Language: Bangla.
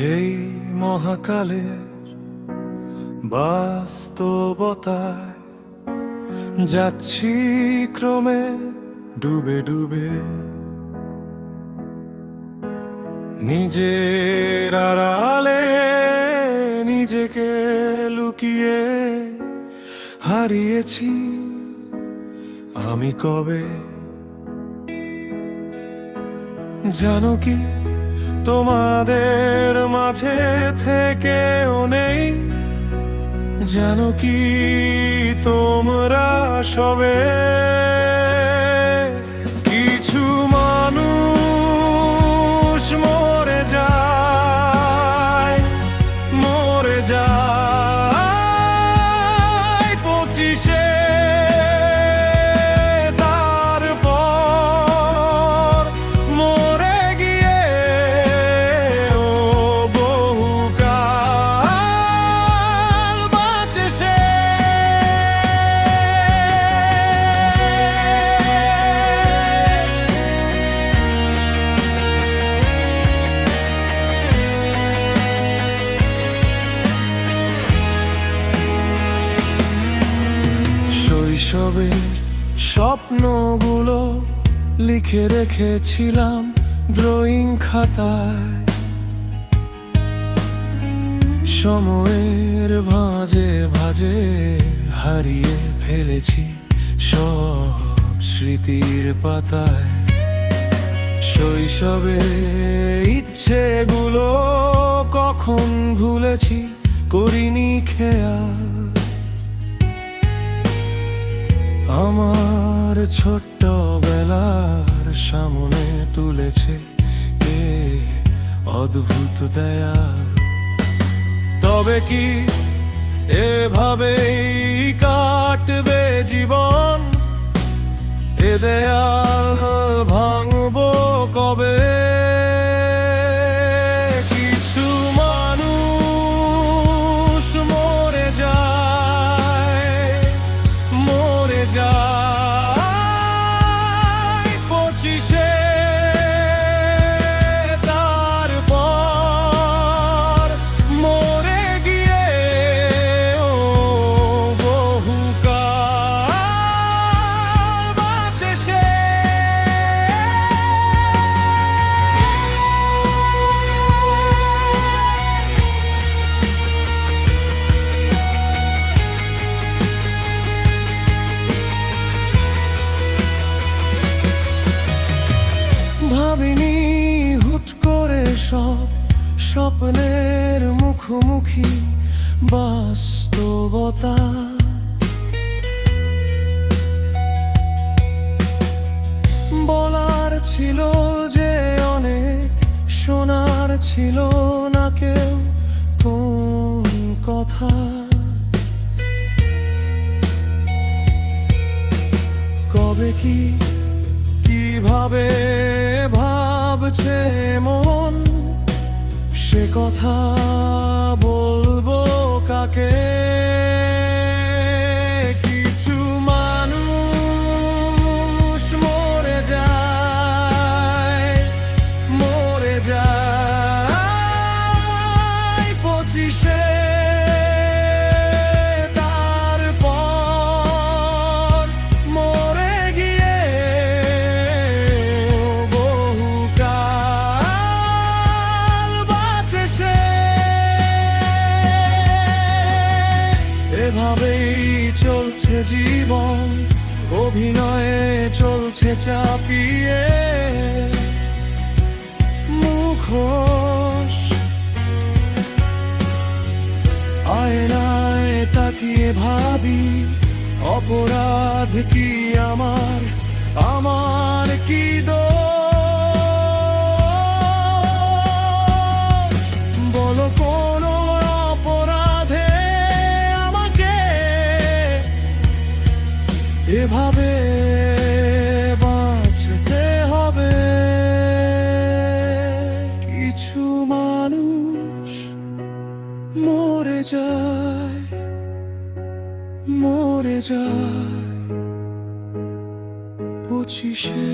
এই মহাকালের বাস্তবতায় যাচ্ছি ক্রমে ডুবে ডুবে। নিজের আড়ালে নিজেকে লুকিয়ে হারিয়েছি আমি কবে? জানো কি তোমাদের মাঝে থেকেও নেই। যেন কি তোমরা সবে শৈশবের স্বপ্নগুলো লিখে রেখেছিলাম ড্রয়িং খাতায়। সময়ের ভাঁজে ভাঁজে হারিয়ে ফেলেছি সব স্মৃতির পাতায়। শৈশবের ইচ্ছেগুলো কখন ভুলেছি করিনি খেয়াল। আমার ছোট্ট বেলার সামনে তুলেছে কে? অদ্ভুত দয়া তবে কি এভাবেই কাটবে জীবন? এ দেয়াল মুখোমুখি বাস্তবতা। বলার ছিল যে অনেক, শোনার ছিল না কেউ কোন কথা। কবে কি, কীভাবে ভাবছে মন? সে কথা বলব অভিনয়ে চলছে চাপিয়ে। মুখোশ। আয়নায় তাকিয়ে ভাবি অপরাধ কি আমার? আমার কি দোষ? মরে যায়। পঁচিশে